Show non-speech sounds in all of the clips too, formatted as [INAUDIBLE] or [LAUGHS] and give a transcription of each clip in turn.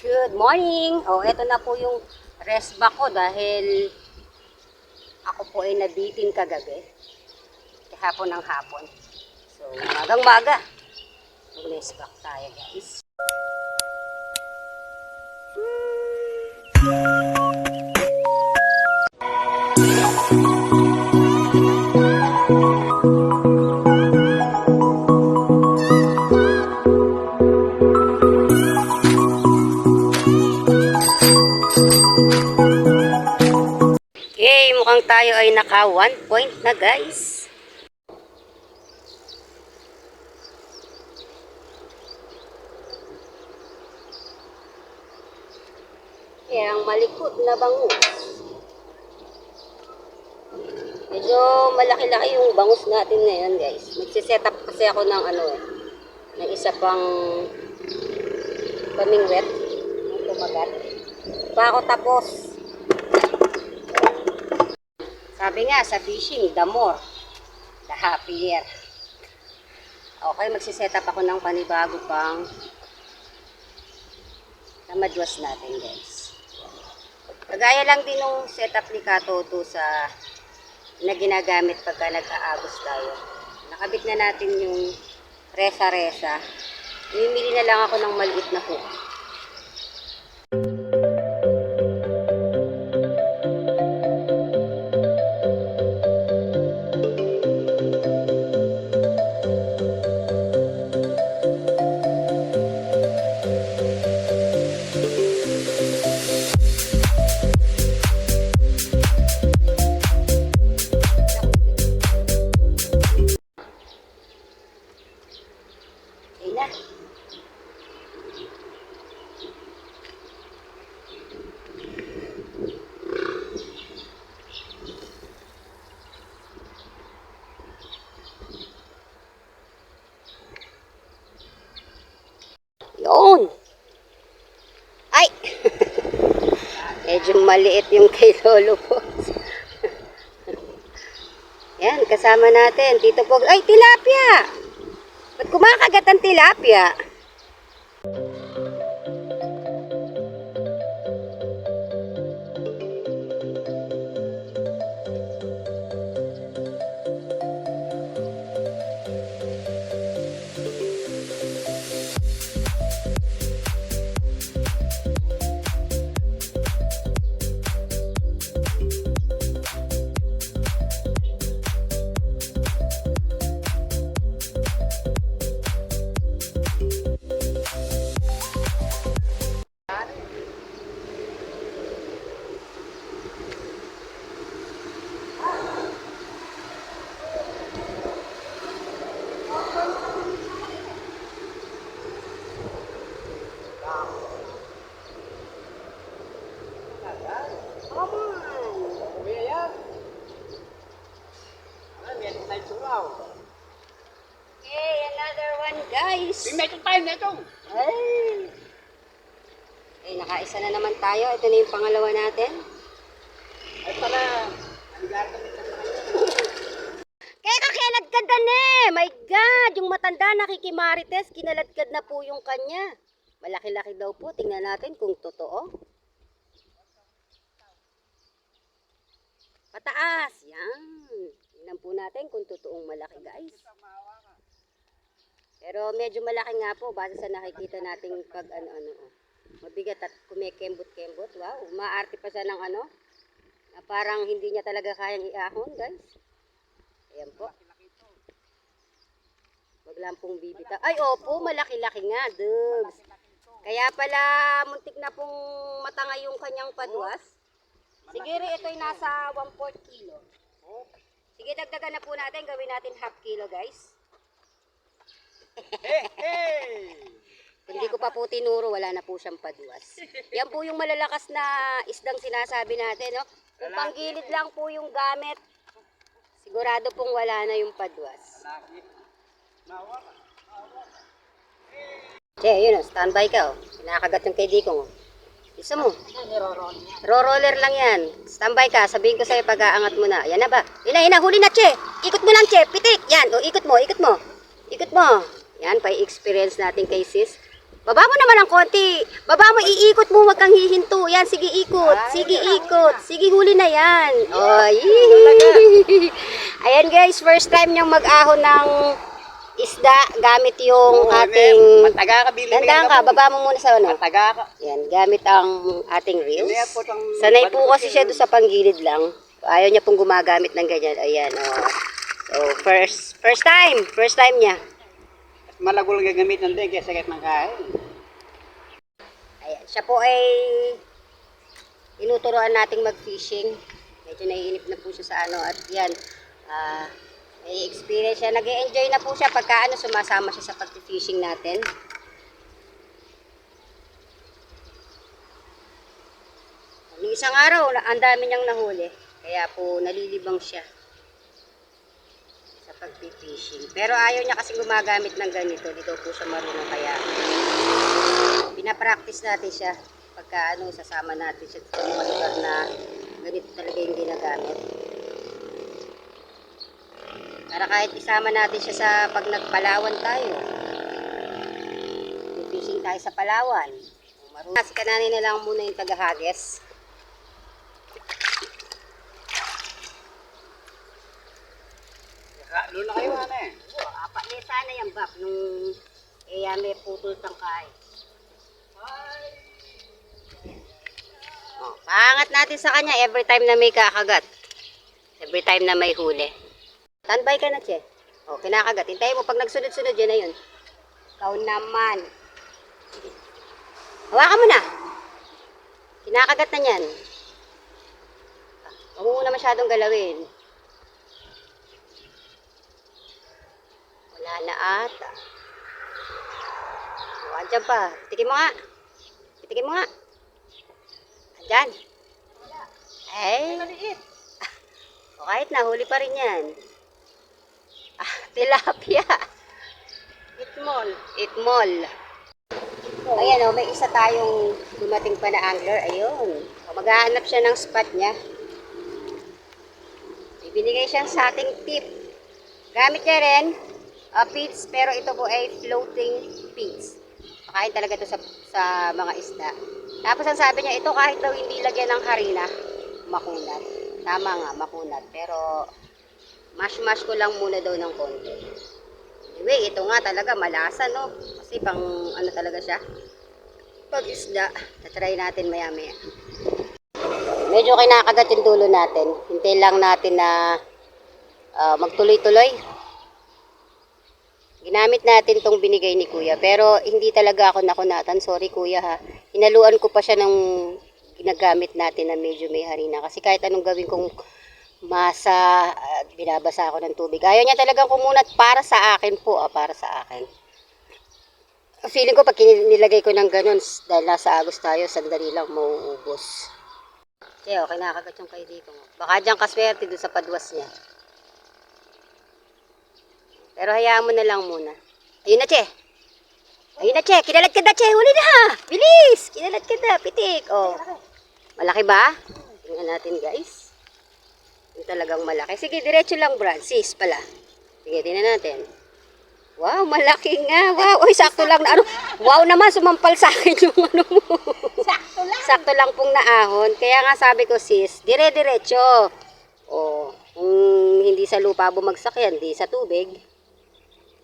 Good morning! O, oh, eto na po yung rest back ko dahil ako po ay nabitin kagabi. Kahapon ng hapon. So, magang maga. Mag-rest back tayo guys. Okay, naka one point na guys. Yan, malikot na bangus. Medyo malaki-laki yung bangus natin ngayon guys. Magsiset up kasi ako ng ano eh, ng isa pang pamingwet. Yung kumagat. Pa ako tapos. Sabi nga sa fishing, the more, the happier. Okay, magsiset up ako ng panibago pang namadwas natin guys. Kagaya lang din nung setup ni Katoto sa na ginagamit pagka nag-aagos tayo. Nakabit na natin yung resa-resa. Mimili na lang ako ng maliit na hook. Yun. Ay! [LAUGHS] Medyo maliit yung kay Lolo po. [LAUGHS] Yan, kasama natin. Tito Pog. Ay, tilapia! Ba't kumakagat ang tilapia? Metong. Ay. Eh, nakaisa na naman tayo. Ito na yung pangalawa natin. Ay pala, Kaya kakiladkad na ne! My God! Yung matanda nakikimarites, kinaladkad na po yung kanya. Malaki-laki daw po. Tingnan natin kung totoo. Pataas! Yan. Tingnan po natin kung totoong malaki guys. Pero medyo malaki nga po base sa nakikita nating pag ano-ano. oh. Mabigat at kumikembot-kembot. Wow, umaarte pa siya ng ano. Na parang hindi niya talaga kayang iahon guys. Ayan po. Wag lang pong bibita. Ay, opo, malaki-laki nga, dugs. Kaya pala, muntik na pong matanga yung kanyang padwas. Sige, Re, ito'y nasa 1/4 kilo. Sige, dagdagan na po natin. Gawin natin half kilo, guys. Hey, [LAUGHS] hey! Kung di ko pa po tinuro, wala na po siyang padwas. Yan po yung malalakas na isdang sinasabi natin, no? Kung panggilid lang po yung gamit, sigurado pong wala na yung ka. Che, yun o, standby ka o. Pinakagat yung kay Dikong o. Isa mo. Ro-roller lang yan. Standby ka, sabihin ko sa'yo pag-aangat mo na. Yan na ba? Ina, ina, huli na, Che. Ikot mo lang, Che. Pitik. Yan, o, ikot mo, ikot mo. Ikot mo. Yan, pa experience natin kay sis. Baba mo naman ng konti. Baba mo, iikot mo, wag kang hihinto. Yan, sige, ikot. Sige, ikot. Sige, huli na yan. Oy. [LAUGHS] Ayan guys, first time niyang mag-ahon ng isda gamit yung ating... Mataga ka, bili Tandaan ka, baba mo muna sa ano. Mataga ka. Yan, gamit ang ating reels. Sanay po kasi siya doon sa panggilid lang. Ayaw niya pong gumagamit ng ganyan. Ayan, oh. So, first, first time. First time niya. Malago lang gagamit ng din kaya sakit ng kain. Ayan, siya po ay tinuturoan nating mag-fishing. Medyo naiinip na po siya sa ano at yan, ah, may experience siya. nag enjoy na po siya pagka ano, sumasama siya sa pag-fishing natin. Nung isang araw, ang dami niyang nahuli. Kaya po nalilibang siya sa pag-fishing. Pero ayaw niya kasi gumagamit ng ganito. Dito po siya marunong kaya pinapractice natin siya pagka ano, sasama natin siya sa mga lugar na ganito talaga yung ginagamit. Para kahit isama natin siya sa pag nagpalawan tayo. Fishing tayo sa Palawan. Marunong. Kasi kananin na lang muna yung tagahagis. Doon na kayo, ano eh. Oh, apat na sana yung bak nung may putol tangkay. Oh, paangat natin sa kanya every time na may kakagat. Every time na may huli. Standby ka na, Che. Oh, kinakagat. Hintayin mo. Pag nagsunod-sunod, yan na yun. Ikaw naman. Hawakan mo na. Kinakagat na yan. Ah, Huwag mo muna masyadong galawin. Wala na ata. O, andyan pa. Tikin mo nga. Tikin mo nga. Andyan. Ay. O, [LAUGHS] kahit na, huli pa rin yan. Ah, [LAUGHS] tilapia. Itmol. Itmol. Ayan o, may isa tayong dumating pa na angler. Ayun. O, maghahanap siya ng spot niya. Ibinigay siyang sa ating tip. Gamit niya rin uh, feeds, pero ito po ay floating feeds. Pakain talaga ito sa, sa mga isda. Tapos ang sabi niya, ito kahit daw hindi lagyan ng harina, makunat. Tama nga, makunat. Pero mash-mash ko lang muna daw ng konti. Anyway, ito nga talaga malasa, no? Kasi pang ano talaga siya. Pag isda, tatry natin maya-maya. Medyo kinakagat yung dulo natin. Hintay lang natin na ah, magtuloy-tuloy. Ginamit natin tong binigay ni kuya. Pero hindi talaga ako nakunatan. Sorry kuya ha. Hinaluan ko pa siya ng ginagamit natin na medyo may harina. Kasi kahit anong gawin kong masa, at binabasa ako ng tubig. Ayaw niya talagang kumunat para sa akin po. Ah, para sa akin. Feeling ko pag nilagay ko ng ganun, dahil nasa agos tayo, sandali lang mauubos. Che, okay nakakagat yung kay Dito. Baka dyan kaswerte doon sa padwas niya. Pero hayaan mo na lang muna. Ayun na, Che. Ayun na, Che. Kinalat ka na, Che. Huli na. Bilis. Kinalat ka na. Pitik. Oh. Malaki ba? Tingnan natin, guys. Yung talagang malaki. Sige, diretso lang, Brad. Sis pala. Sige, tingnan natin. Wow, malaki nga. Wow, oy, sakto lang na ano. Wow naman, sumampal sa akin yung ano mo. Sakto lang. Sakto lang pong naahon. Kaya nga sabi ko, sis, dire-diretso. O, kung hindi sa lupa bumagsak yan, di sa tubig.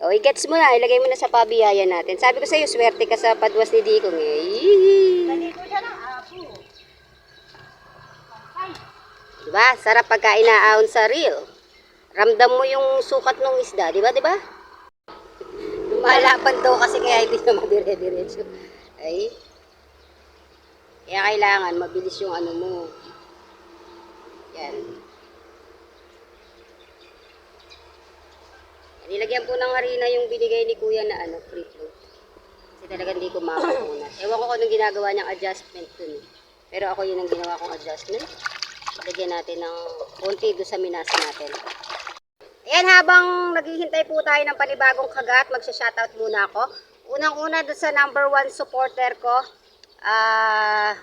O, i-gets mo na, ilagay mo na sa pabiyaya natin. Sabi ko sa'yo, swerte ka sa padwas ni Dikong eh. Naligo siya ng apo. Diba? Sarap pagka inaahon sa reel. Ramdam mo yung sukat ng isda, di ba? Di ba? Lumalaban daw kasi kaya hindi na madire-diretso. Ay. Kaya kailangan mabilis yung ano mo. Yan. Nilagyan po ng harina yung binigay ni kuya na ano, free float. Kasi talaga hindi ko makakunat. [LAUGHS] Ewan ko kung anong ginagawa niyang adjustment dun. eh. Pero ako yun ang ginawa kong adjustment. Lagyan natin ng konti doon sa minasa natin. Ayan, habang naghihintay po tayo ng panibagong kagat, magsha-shoutout muna ako. Unang-una doon sa number one supporter ko, ah,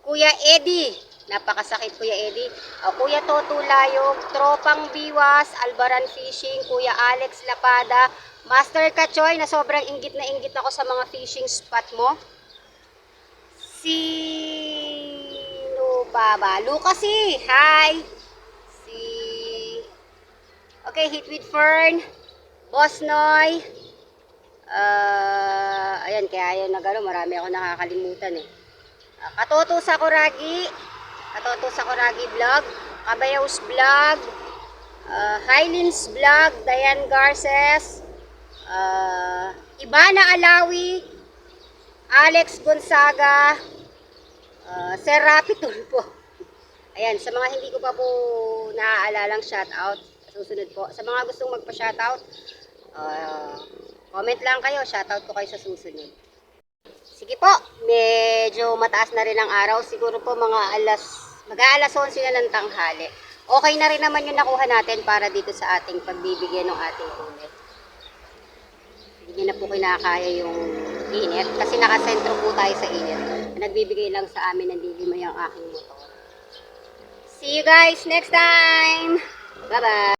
Kuya Eddie Napakasakit, Kuya Eddie. Ah, Kuya Toto Layog, Tropang Biwas, Albaran Fishing, Kuya Alex Lapada, Master Kachoy, na sobrang inggit na inggit ako sa mga fishing spot mo. Sino pa ba? Lucas eh. Hi. Si... Okay, Hit with Fern. Boss Noy. Ah, ayan, kaya yun na gano'n, marami ako nakakalimutan eh. Ah, Katoto Sakuragi. Katoto Sakuragi Vlog. Kabayaws Vlog. Uh, Hylins Vlog. Diane Garces. Uh, Ibana Alawi. Alex Gonzaga. Uh, Sir Rapi Tulpo. [LAUGHS] Ayan, sa mga hindi ko pa po naaalalang shoutout, susunod po. Sa mga gustong magpa-shoutout, uh, comment lang kayo, shoutout ko kayo sa susunod. Sige po, medyo mataas na rin ang araw. Siguro po mga alas, mag-aalas 11 na ng tanghali. Okay na rin naman yung nakuha natin para dito sa ating pagbibigyan ng ating huli. Hindi na po kinakaya yung init kasi nakasentro po tayo sa init. Nagbibigay lang sa amin ng dilimay ang aking motor. See you guys next time! Bye-bye!